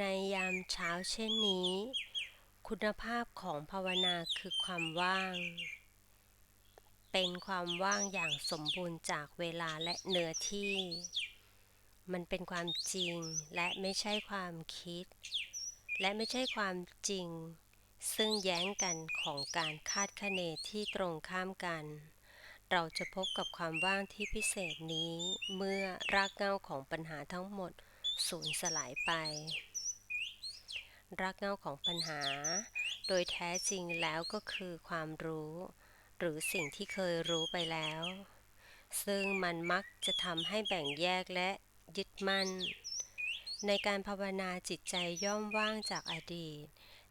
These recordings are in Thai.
ในยามเช้าเช่นนี้ คุณภาพของภาวนาคือความว่าง เป็นความว่างอย่างสมบูรณ์จากเวลาและเนื้อที่ มันเป็นความจริงและไม่ใช่ความคิด และไม่ใช่ความจริง ซึ่งแย้งกันของการคาดคะเนที่ตรงข้ามกัน เราจะพบกับความว่างที่พิเศษนี้เมื่อรากเหง้าของปัญหาทั้งหมดสูญสลายไป รากเหง้าของปัญหา โดยแท้จริงแล้วก็คือความรู้ หรือสิ่งที่เคยรู้ไปแล้ว ซึ่งมันมักจะทำให้แบ่งแยกและยึดมั่น ในการภาวนาจิตใจย่อมว่างจากอดีต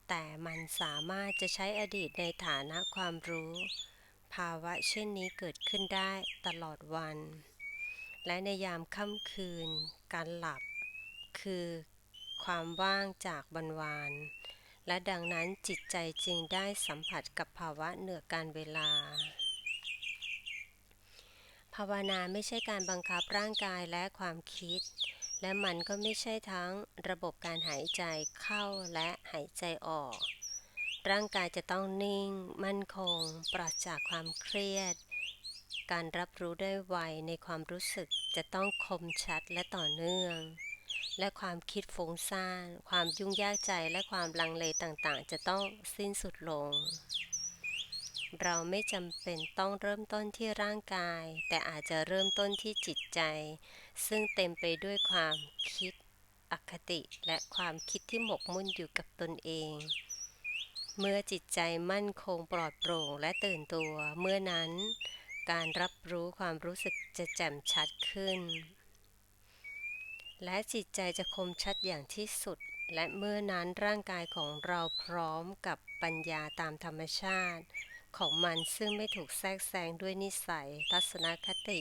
แต่มันสามารถจะใช้อดีตในฐานะความรู้ ภาวะเช่นนี้เกิดขึ้นได้ตลอดวัน และในยามค่ำคืน การหลับ คือ ความว่างจากบันวานและดังนั้นจิตใจจึงได้สัมผัสกับภาวะเหนือการเวลา ภาวนาไม่ใช่การบังคับร่างกายและความคิด และมันก็ไม่ใช่ทั้งระบบการหายใจเข้าและหายใจออก ร่างกายจะต้องนิ่ง มั่นคง ปราศจากความเครียด การรับรู้ได้ไวในความรู้สึกจะต้องคมชัดและต่อเนื่อง และความคิดฟุ้งซ่าน ความยุ่งยากใจและความลังเลต่างๆ จะต้องสิ้นสุดลง เราไม่จำเป็นต้องเริ่มต้นที่ร่างกาย แต่อาจจะเริ่มต้นที่จิตใจ ซึ่งเต็มไปด้วยความคิด อคติ และความคิดที่หมกมุ่นอยู่กับตนเอง เมื่อจิตใจมั่นคงปลอดโปร่งและตื่นตัว เมื่อนั้น การรับรู้ความรู้สึกจะแจ่มชัดขึ้น และจิตใจจะคมชัดอย่างที่สุด และเมื่อนั้นร่างกายของเราพร้อมกับปัญญาตามธรรมชาติ ของมันซึ่งไม่ถูกแทรกแซงด้วยนิสัย ทัศนคติ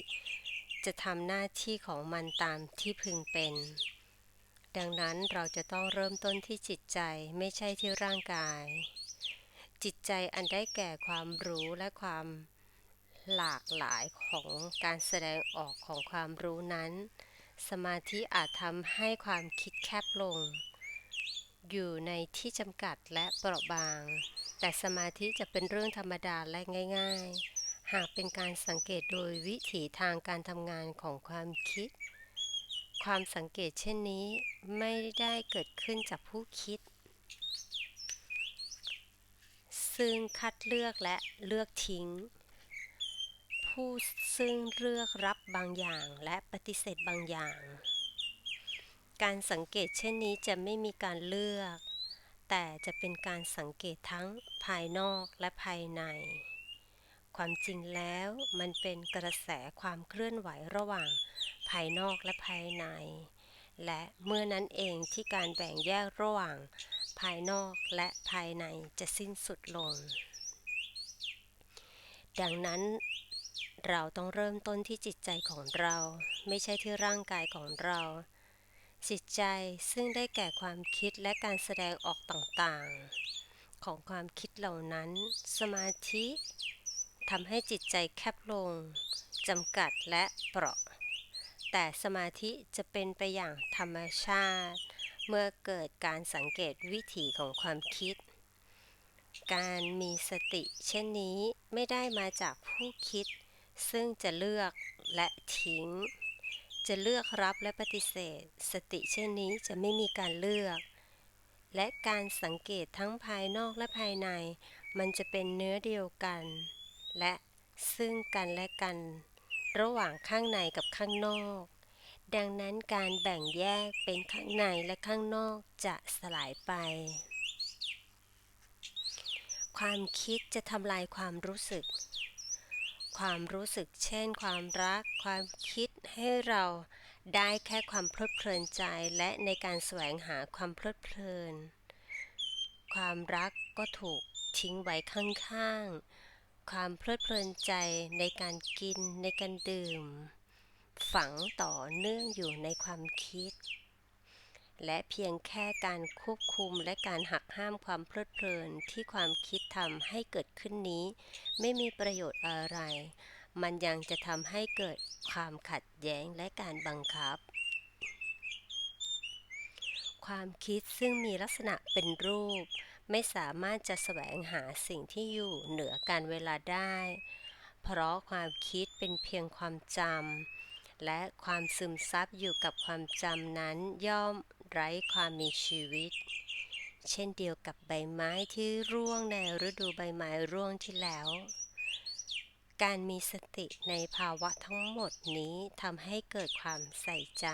จะทำหน้าที่ของมันตามที่พึงเป็น ดังนั้นเราจะต้องเริ่มต้นที่จิตใจไม่ใช่ที่ร่างกาย จิตใจอันได้แก่ความรู้และความหลากหลายของการแสดงออกของความรู้นั้น สมาธิอาจทำให้ความคิดแคบลง อยู่ในที่จำกัดและเปราะบาง แต่สมาธิจะเป็นเรื่องธรรมดาและง่าย ๆ หากเป็นการสังเกตโดยวิถีทางการทำงานของความคิด ความสังเกตเช่นนี้ไม่ได้เกิดขึ้นจากผู้คิด ซึ่งคัดเลือกและเลือกทิ้ง ผู้ซึ่งเลือกรับบางอย่างและปฏิเสธบางอย่าง การสังเกตเช่นนี้จะไม่มีการเลือก แต่จะเป็นการสังเกตทั้งภายนอกและภายใน ความจริงแล้วมันเป็นกระแสความเคลื่อนไหวระหว่างภายนอกและภายใน และเมื่อนั้นเองที่การแบ่งแยกระหว่างภายนอกและภายในจะสิ้นสุดลง ดังนั้น เราต้องเริ่มต้นที่จิตใจของเรา ไม่ใช่ที่ร่างกายของเรา จิตใจซึ่งได้แก่ความคิดและการแสดงออกต่างๆ ของความคิดเหล่านั้น สมาธิทำให้จิตใจแคบลงจำกัดและเปราะ แต่สมาธิจะเป็นไปอย่างธรรมชาติ เมื่อเกิดการสังเกตวิถีของความคิด การมีสติเช่นนี้ไม่ได้มาจากผู้คิด ซึ่งจะเลือกและทิ้ง จะเลือกรับและปฏิเสธ สติเช่นนี้จะไม่มีการเลือก และการสังเกตทั้งภายนอกและภายใน มันจะเป็นเนื้อเดียวกัน และซึ่งกันและกัน ระหว่างข้างในกับข้างนอก ดังนั้นการแบ่งแยกเป็นข้างในและข้างนอกจะสลายไป ความคิดจะทำลายความรู้สึก ความรู้สึก เช่น ความรัก ความคิดให้เราได้แค่ความเพลิดเพลินใจและในการแสวงหาความเพลิดเพลิน ความรักก็ถูกทิ้งไว้ข้างๆ ความเพลิดเพลินใจในการกินในการดื่ม ฝังต่อเนื่องอยู่ในความคิด และเพียงแค่การควบคุมและการหักห้ามความเพลิดเพลินที่ความคิดทำให้เกิดขึ้นนี้ ไม่มีประโยชน์อะไร มันยังจะทำให้เกิดความขัดแย้งและการบังคับ ความคิดซึ่งมีลักษณะเป็นรูป ไม่สามารถจะแสวงหาสิ่งที่อยู่เหนือการเวลาได้ เพราะความคิดเป็นเพียงความจำและความซึมซับอยู่กับความจำนั้นย่อม ไร้ความมีชีวิต เช่นเดียวกับใบไม้ที่ร่วงในฤดูใบไม้ร่วงที่แล้ว การมีสติในภาวะทั้งหมดนี้ทำให้เกิดความใส่ใจ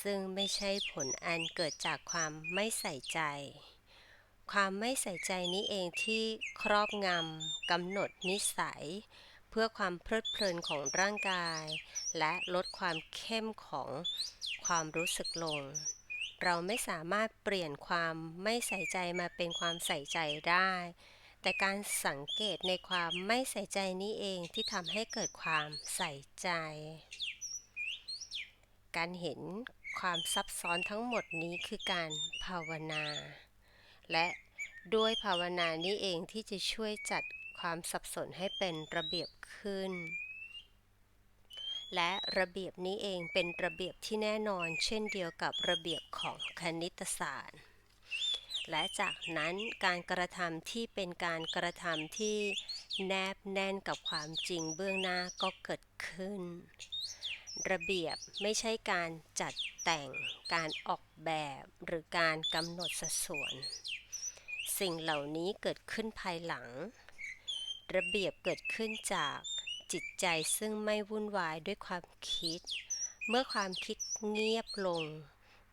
ซึ่งไม่ใช่ผลอันเกิดจากความไม่ใส่ใจ ความไม่ใส่ใจนี้เองที่ครอบงำกำหนดนิสัย พื่อความเพลิดเพลินของร่างกาย และลดความเข้มของความรู้สึกลง เราไม่สามารถเปลี่ยนความไม่ใส่ใจมาเป็นความใส่ใจได้ แต่การสังเกตในความไม่ใส่ใจนี้เองที่ทำให้เกิดความใส่ใจ การเห็นความซับซ้อนทั้งหมดนี้คือการภาวนา และด้วยภาวนานี้เองที่จะช่วยจัด ความสับสนให้เป็นระเบียบขึ้น และระเบียบนี้เองเป็นระเบียบที่แน่นอนเช่นเดียวกับระเบียบของคณิตศาสตร์ และจากนั้นการกระทำที่เป็นการกระทำที่แนบแน่นกับความจริงเบื้องหน้าก็เกิดขึ้น ระเบียบไม่ใช่การจัดแต่ง การออกแบบหรือการกำหนดสัดส่วน สิ่งเหล่านี้เกิดขึ้นภายหลัง ระเบียบเกิดขึ้นจากจิตใจซึ่งไม่วุ่นวายด้วยความคิด เมื่อความคิดเงียบลง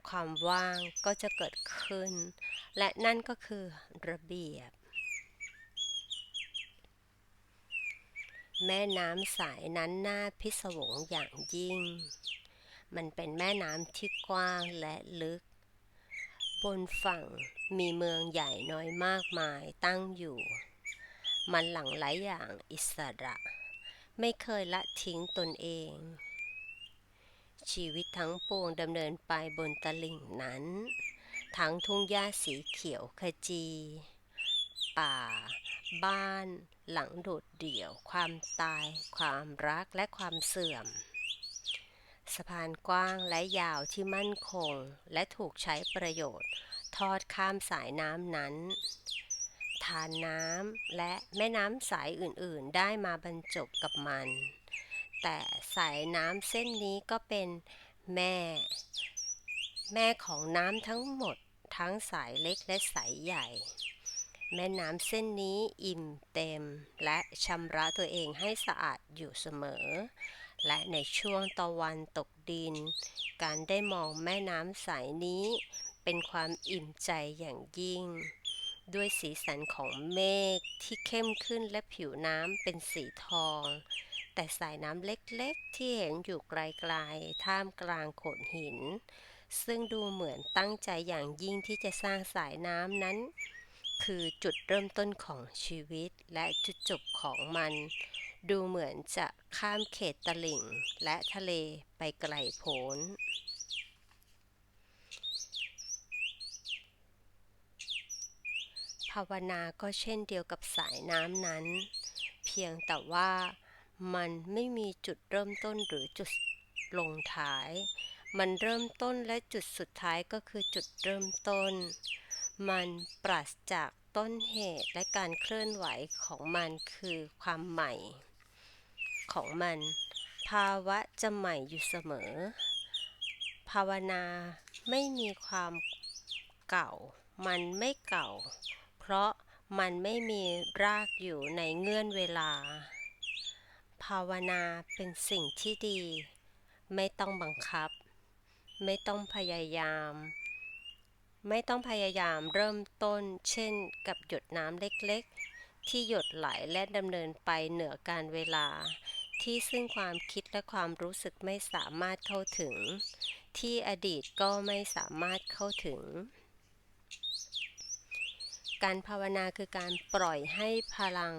ความว่างก็จะเกิดขึ้น และนั่นก็คือระเบียบ แม่น้ำสายนั้นน่าพิศวงอย่างยิ่ง มันเป็นแม่น้ำที่กว้างและลึก บนฝั่งมีเมืองใหญ่น้อยมากมายตั้งอยู่ มันหลั่งไหลอย่างอิสระ ไม่เคยละทิ้งตนเอง ชีวิตทั้งปวงดำเนินไปบนตลิ่งนั้น ทั้งทุ่งหญ้าสีเขียวขจี ป่า บ้าน หลังโดดเดี่ยว ความตาย ความรักและความเสื่อมสะพานกว้างและยาวที่มั่นคงและถูกใช้ประโยชน์ ทอดข้ามสายน้ำนั้น ทานน้ำและแม่น้ำสายอื่นๆ ได้มาบรรจบกับมัน แต่สายน้ำเส้นนี้ก็เป็นแม่ แม่ของน้ำทั้งหมดทั้งสายเล็กและสายใหญ่ แม่น้ำเส้นนี้อิ่มเต็มและชำระตัวเองให้สะอาดอยู่เสมอ และในช่วงตะวันตกดิน การได้มองแม่น้ำสายนี้เป็นความอิ่มใจอย่างยิ่ง ด้วยสีสันของเมฆที่เข้มขึ้นและผิวน้ำเป็นสีทอง แต่สายน้ำเล็กๆ ที่เห็นอยู่ไกลๆ ท่ามกลางโขดหิน ซึ่งดูเหมือนตั้งใจอย่างยิ่งที่จะสร้างสายน้ำนั้น คือจุดเริ่มต้นของชีวิตและจุดจบของมัน ดูเหมือนจะข้ามเขตตลิ่งและทะเลไปไกลโพ้น ภาวนาก็เช่นเดียวกับสายน้ำนั้น เพียงแต่ว่ามันไม่มีจุดเริ่มต้นหรือจุดลงท้าย มันเริ่มต้นและจุดสุดท้ายก็คือจุดเริ่มต้น มันปราศจากต้นเหตุและการเคลื่อนไหวของมันคือความใหม่ ของมัน ภาวะจะใหม่อยู่เสมอ ภาวนาไม่มีความเก่า มันไม่เก่า เพราะมันไม่มีรากอยู่ในเงื่อนเวลา ภาวนาเป็นสิ่งที่ดี ไม่ต้องบังคับ ไม่ต้องพยายาม ไม่ต้องพยายามเริ่มต้น เช่น กับหยดน้ำเล็กๆ ที่หยดไหลและดำเนินไปเหนือการเวลา ที่ซึ่งความคิดและความรู้สึกไม่สามารถเข้าถึง ที่อดีตก็ไม่สามารถเข้าถึง การภาวนาคือการปล่อยให้พลัง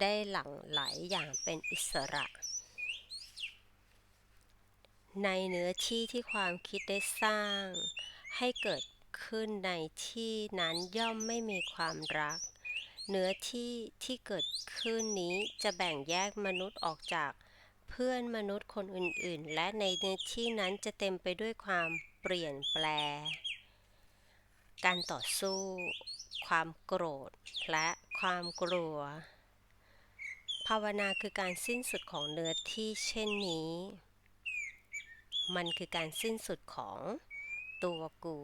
ได้หลั่งไหลอย่างเป็นอิสระ ในเนื้อที่ที่ความคิดได้สร้าง ให้เกิดขึ้นในที่นั้นย่อมไม่มีความรัก เนื้อที่ที่เกิดขึ้นนี้จะแบ่งแยกมนุษย์ออกจากเพื่อนมนุษย์คนอื่นๆ และในเนื้อที่นั้นจะเต็มไปด้วยความเปลี่ยนแปลงการต่อสู้ ความโกรธ และความกลัว ภาวนาคือการสิ้นสุดของเนื้อที่เช่นนี้ มันคือการสิ้นสุดของตัวกู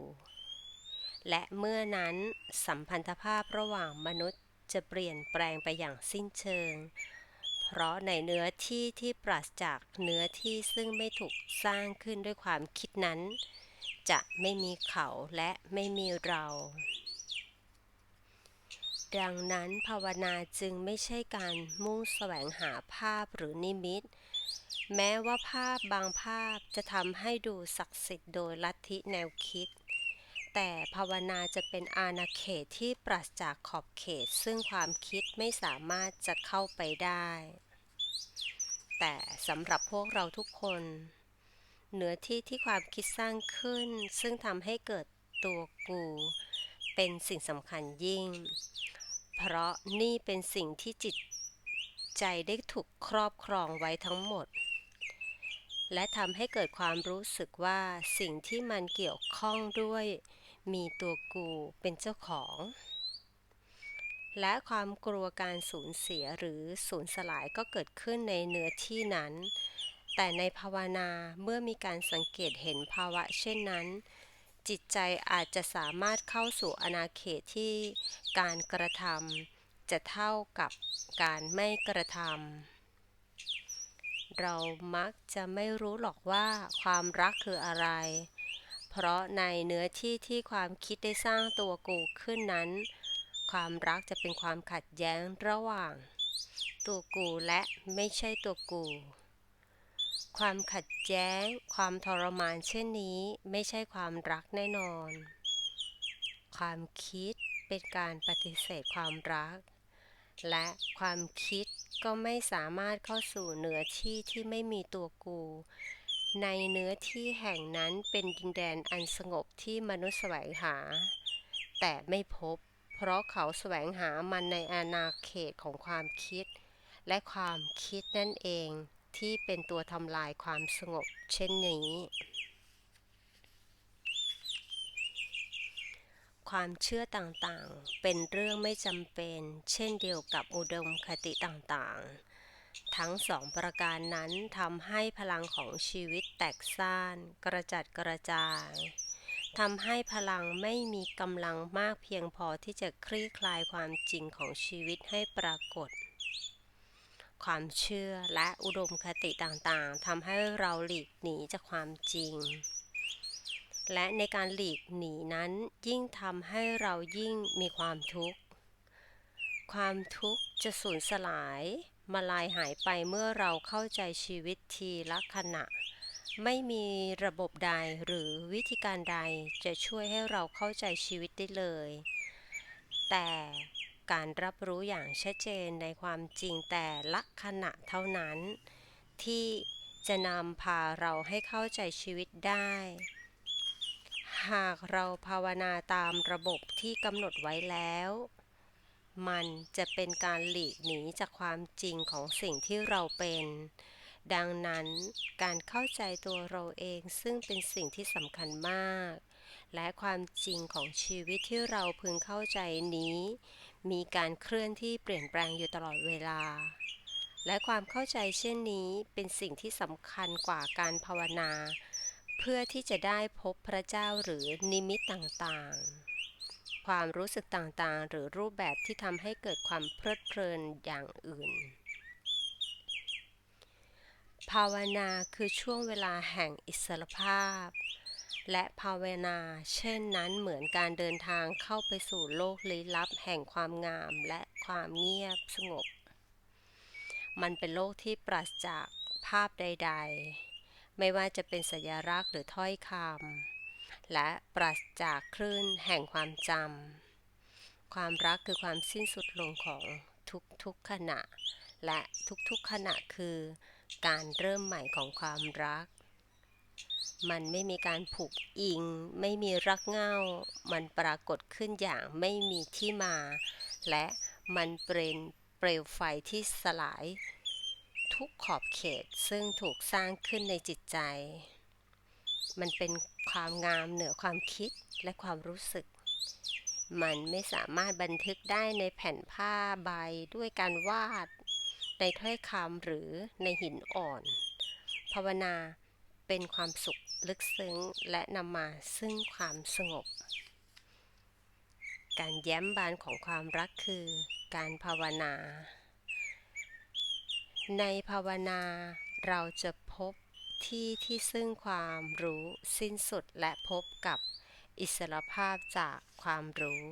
และเมื่อนั้นสัมพันธภาพระหว่างมนุษย์จะเปลี่ยนแปลงไปอย่างสิ้นเชิง เพราะในเนื้อที่ที่ปราศจากเนื้อที่ซึ่งไม่ถูกสร้างขึ้นด้วยความคิดนั้น จะไม่มีเขาและไม่มีเรา ดังนั้นภาวนาจึงไม่ใช่การมุ่งแสวงหาภาพหรือนิมิต แม้ว่าภาพบางภาพจะทำให้ดูศักดิ์สิทธิ์โดยลัทธิแนวคิด แต่ภาวนาจะเป็นอาณาเขตที่ปราศจากขอบเขตซึ่งความคิดไม่สามารถจะเข้าไปได้ แต่สำหรับพวกเราทุกคน เหนือที่ที่ความคิดสร้างขึ้น ซึ่งทำให้เกิดตัวกู เป็นสิ่งสำคัญยิ่ง เพราะนี่เป็นสิ่งที่จิตใจได้ถูกครอบครองไว้ทั้งหมด และทำให้เกิดความรู้สึกว่าสิ่งที่มันเกี่ยวข้องด้วย มีตัวกูเป็นเจ้าของ และความกลัวการสูญเสียหรือสูญสลายก็เกิดขึ้นในเนื้อที่นั้น แต่ในภาวนาเมื่อมีการสังเกตเห็นภาวะเช่นนั้น จิตใจอาจจะสามารถเข้าสู่อาณาเขตที่การกระทำจะเท่ากับการไม่กระทำเรามักจะไม่รู้หรอกว่าความรักคืออะไร เพราะในเนื้อที่ที่ความคิดได้สร้างตัวกูขึ้นนั้น ความรักจะเป็นความขัดแย้งระหว่าง ตัวกูและไม่ใช่ตัวกู ความขัดแย้ง ความทรมานเช่นนี้ไม่ใช่ความรักแน่นอน ความคิดเป็นการปฏิเสธความรัก และความคิดก็ไม่สามารถเข้าสู่เนื้อที่ที่ไม่มีตัวกู ในเนื้อที่แห่งนั้นเป็นดินแดนอันสงบที่มนุษย์แสวงหา แต่ไม่พบ เพราะเขาแสวงหามันในอาณาเขตของความคิด และความคิดนั่นเอง ที่เป็นตัวทำลายความสงบเช่นนี้ ความเชื่อต่างๆ เป็นเรื่องไม่จำเป็น เช่นเดียวกับอุดมคติต่างๆ ทั้งสองประการนั้นทำให้พลังของชีวิตแตกซ่าน กระจัดกระจายทำให้พลังไม่มีกำลังมากเพียงพอที่จะคลี่คลายความจริงของชีวิตให้ปรากฏ ความเชื่อและอุดมคติต่างๆทำให้เราหลีกหนีจากความจริง และในการหลีกหนีนั้นยิ่งทำให้เรายิ่งมีความทุกข์ ความทุกข์จะสูญสลายมาลายหายไปเมื่อเราเข้าใจชีวิตทีละขณะ ไม่มีระบบใดหรือวิธีการใดจะช่วยให้เราเข้าใจชีวิตได้เลย แต่ การรับรู้อย่างชัดเจนในความจริงแต่ละขณะเท่านั้น ที่จะนำพาเราให้เข้าใจชีวิตได้ หากเราภาวนาตามระบบที่กำหนดไว้แล้ว มันจะเป็นการหลีกหนีจากความจริงของสิ่งที่เราเป็น ดังนั้นการเข้าใจตัวเราเองซึ่งเป็นสิ่งที่สำคัญมากและความจริงของชีวิตที่เราพึงเข้าใจนี้ มีการเคลื่อนที่เปลี่ยนแปลงอยู่ตลอดเวลา และความเข้าใจเช่นนี้เป็นสิ่งที่สำคัญกว่าการภาวนา เพื่อที่จะได้พบพระเจ้าหรือนิมิตต่างๆ ความรู้สึกต่างๆ หรือรูปแบบที่ทำให้เกิดความเพลิดเพลินอย่างอื่น ภาวนาคือช่วงเวลาแห่งอิสรภาพ และภาวนา เช่นนั้นเหมือนการเดินทางเข้าไปสู่โลกลี้ลับแห่งความงามและความเงียบสงบ มันเป็นโลกที่ปราศจากภาพใด ๆ ไม่ว่าจะเป็นสัญลักษณ์หรือถ้อยคำและปราศจากคลื่นแห่งความจำความรักคือความสิ้นสุดลงของทุกๆขณะ และทุกๆขณะคือการเริ่มใหม่ของความรัก มันไม่มีการผูกอิง ไม่มีรักเงามันปรากฏขึ้นอย่างไม่มีที่มา และมันเป็นเปลวไฟที่สลาย ทุกขอบเขตซึ่งถูกสร้างขึ้นในจิตใจ มันเป็นความงามเหนือความคิดและความรู้สึก มันไม่สามารถบันทึกได้ในแผ่นผ้าใบด้วยการวาด ในถ้อยคำหรือในหินอ่อน ภาวนา เป็นความสุขลึกซึ้งและนำมาซึ่งความสงบ การแย้มบานของความรักคือ การภาวนา ในภาวนาเราจะพบที่ที่ซึ่งความรู้สิ้นสุดและพบกับอิสรภาพจากความรู้